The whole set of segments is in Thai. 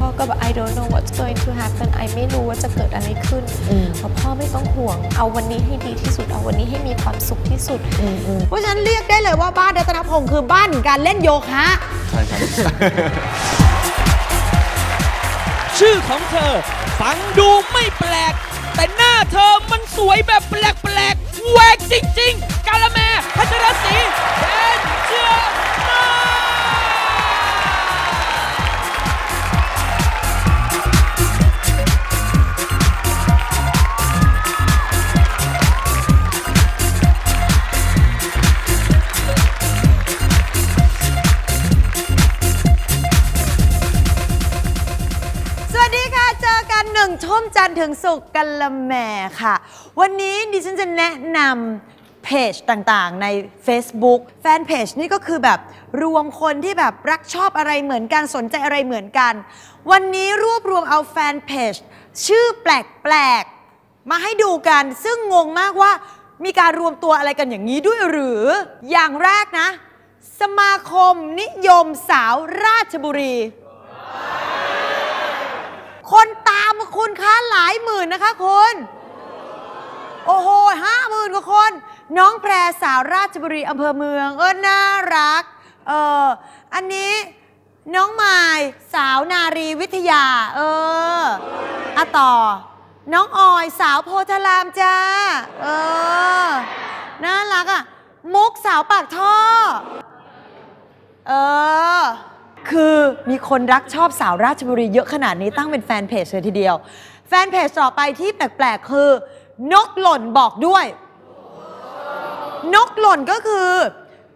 พ่อก็แบบ I don't know what's going to happen ไอไม่รู้ว่าจะเกิดอะไรขึ้นเพราะพ่อไม่ต้องห่วง เอาวันนี้ให้ดีที่สุด เอาวันนี้ให้มีความสุขที่สุด เพราะฉะนั้นเรียกได้เลยว่าบ้านรัตนพงศ์คือบ้านของการเล่นโยคะใช่ครับชื่อของเธอ ฟังดูไม่แปลก แต่หน้าเธอมันสวยแบบแปลกๆแหวกจริง ๆ ดีค่ะ เจอกันหนึ่งทุ่มจันทร์ถึงศุกร์กันละแหม่ค่ะ วันนี้ดิฉันจะแนะนำเพจต่างๆ ใน Facebook แฟนเพจนี่ก็คือแบบรวมคนที่แบบรักชอบอะไรเหมือนกันสนใจอะไรเหมือนกัน วันนี้รวบรวมเอาแฟนเพจชื่อแปลกๆ มาให้ดูกันซึ่งงงมากว่ามีการรวมตัวอะไรกันอย่างนี้ด้วยหรือ อย่างแรกนะ สมาคมนิยมสาวราชบุรี คนตามคุณคะ หลาหมื่นนะคะคุณ โอ้โหห้าหมื่นกว่าคน น้องแพรสาวราชบุรีอำเภอเมือง เออน่ารัก เอออันนี้น้องมายสาวนารีวิทยา เอออะต่อ น้องออยสาวโพธารามจ้า เออ น่ารักอะ มุกสาวปากท่อ เออ คือมีคนรักชอบสาวราชบุรีเยอะขนาดนี้ตั้งเป็นแฟนเพจเลยทีเดียว แฟนเพจต่อไปที่แปลก ๆ คือ นกหล่นบอกด้วย นกหล่นก็คือ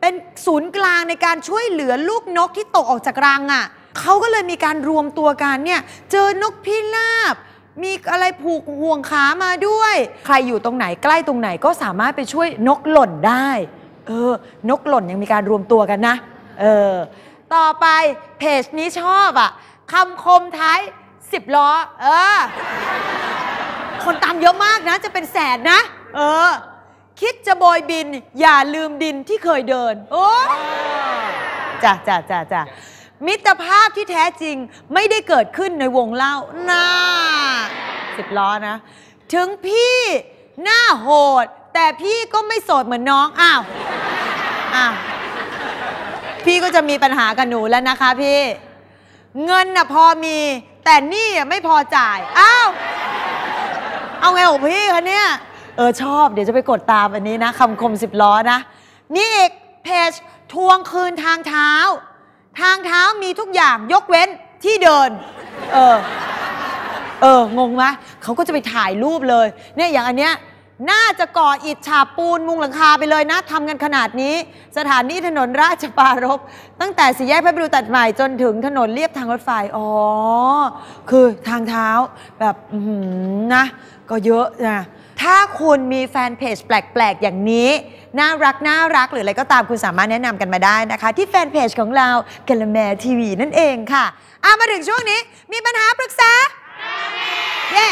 เป็นศูนย์กลางในการช่วยเหลือลูกนกที่ตกออกจากรังอะ่ะเขาก็เลยมีการรวมตัวกันเนี่ย เจอนกพิราบ มีอะไรผูกห่วงขามาด้วย ใครอยู่ตรงไหนใกล้ตรงไหนก็สามารถไปช่วยนกหล่นได้ เออ นกหล่นยังมีการรวมตัวกันนะ เออ ต่อไปเพจนี้ชอบอะ่ะคำคมท้ายสิบล้อ เออ คนตามเยอะมากนะ จะเป็นแสนนะ เออ คิดจะโบยบิน อย่าลืมดินที่เคยเดิน โอ้จ้ะจ้ะจ้ะจ้ะมิตรภาพที่แท้จริงไม่ได้เกิดขึ้นในวงเล่าน่าสิบล้อนะ ถึงพี่หน้าโหด แต่พี่ก็ไม่โสดเหมือนน้อง อ้าว อ้าว พี่ก็จะมีปัญหากับหนูแล้วนะคะพี่ เงินน่ะพอมี แต่หนี่ไม่พอจ่าย อ้าว เอาไงของพี่คะเนี่ย เออชอบเดี๋ยวจะไปกดตามอันนี้นะคำคมสิบล้อนะ นี่อีกเพจทวงคืนทางเท้า ทางเท้ามีทุกอย่างยกเว้นที่เดิน เออ เอองงไหมเขาก็จะไปถ่ายรูปเลย เนี่ยอย่างอันเนี้ย น่าจะก่ออิฐฉาบปูนมุงหลังคาไปเลยนะทำกันขนาดนี้ สถานีถนนราชปรารภตั้งแต่สี่แยกพระบรมตัดใหม่จนถึงถนนเลียบทางรถไฟ อ๋อ คือทางเท้าแบบนะ ก็เยอะนะ ถ้าคุณมีแฟนเพจแปลก ๆ อย่างนี้ น่ารักน่ารักหรืออะไรก็ตามคุณสามารถแนะนำกันมาได้นะคะ ที่แฟนเพจของเรากลแมทีวีนั่นเองค่ะอะมาถึงช่วงนี้มีปัญหาปรึกษาเย้